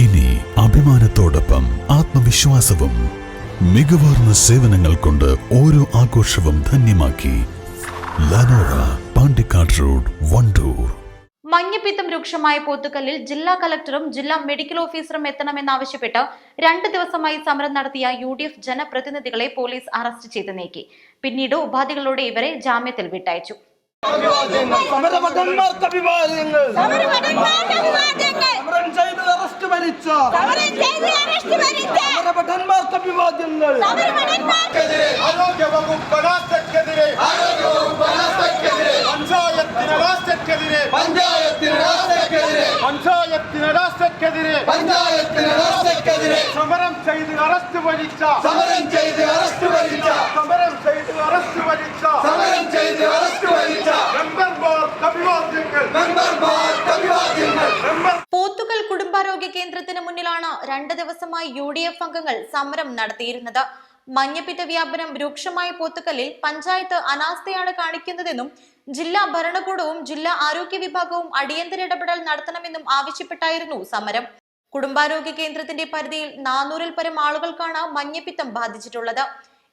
ഇനി അഭിമാനത്തോടൊപ്പം ആത്മവിശ്വാസവും മികവാർന്ന സേവനങ്ങൾ കൊണ്ട് ഓരോ ആഘോഷവും ധന്യമാക്കി ലനോറ പാണ്ടിക്കാട് റോഡ് വണ്ടൂർ. മഞ്ഞപ്പിത്തം രൂക്ഷമായ പോത്തുകല്ലിൽ ജില്ലാ കലക്ടറും ജില്ലാ മെഡിക്കൽ ഓഫീസറും എത്തണമെന്നാവശ്യപ്പെട്ട് രണ്ട് ദിവസമായി സമരം നടത്തിയ യു ഡി എഫ് ജനപ്രതിനിധികളെ പോലീസ് അറസ്റ്റ് ചെയ്ത് നീക്കി. പിന്നീട് ഉപാധികളോടെ ഇവരെ ജാമ്യത്തിൽ വിട്ടയച്ചു. അഭിവാദ്യങ്ങൾ ಕ್ಷಮಿಸ ಅಭಿವಾದ್ಯಗಳು ಆರೋಗ್ಯವು ಬಲಾಸಕ್ಕೆದಿರೆ ಆರೋಗ್ಯವು ಬಲಾಸಕ್ಕೆದಿರೆ பஞ்சாயத்தின் ராஷ்டக்கெதிரே பஞ்சாயத்தின் ராஷ்டக்கெதிரே பஞ்சாயத்தின் ராஷ்டக்கெதிரே பஞ்சாயத்தின் ராஷ்டக்கெதிரே சமரம் செய்து அரசு வலிச்சா சமரம் செய்து அரசு வலிச்சா മുന്നിലാണ് രണ്ട് ദിവസമായി യു ഡി എഫ് അംഗങ്ങൾ സമരം നടത്തിയിരുന്നത്. മഞ്ഞപ്പിത്ത വ്യാപനം രൂക്ഷമായ പോത്തുകല്ലിൽ പഞ്ചായത്ത് അനാസ്ഥയാണ് കാണിക്കുന്നതെന്നും ജില്ലാ ഭരണകൂടവും ജില്ലാ ആരോഗ്യ വിഭാഗവും അടിയന്തര ഇടപെടൽ നടത്തണമെന്നും ആവശ്യപ്പെട്ടായിരുന്നു സമരം. കുടുംബാരോഗ്യ കേന്ദ്രത്തിന്റെ പരിധിയിൽ നാനൂറിൽ പരം ആളുകൾക്കാണ് മഞ്ഞപ്പിത്തം ബാധിച്ചിട്ടുള്ളത്.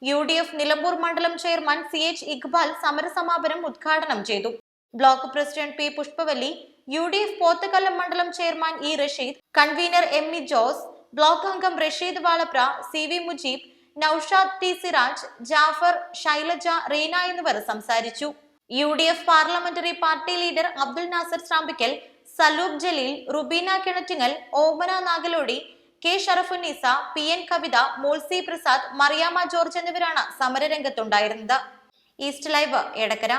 യു ഡി എഫ് നിലമ്പൂർ മണ്ഡലം ചെയർമാൻ സി എച്ച് ഇക്ബാൽ സമരസമാപനം ഉദ്ഘാടനം ചെയ്തു. Block president P Pushpavalli U D F Pothakkallam മണ്ഡലം chairman E Rasheed convener M E Jose block അംഗം Rasheed Valapra C V Mujeeb Noushad T Siraj Jafar Shailaja Reena എന്നിവർ സംസാരിച്ചു. U D F parliamentary party leader Abdul Nasar Shrampickal Saloob Jaleel Rubeena Kinattingal Omana Nagalodi K Sharafunneesa P N Kavitha Molsy Prasad Mariyamma George എന്നിവരാണ് സമരരംഗത്തുണ്ടായിരുന്നത്. East live Edakkara.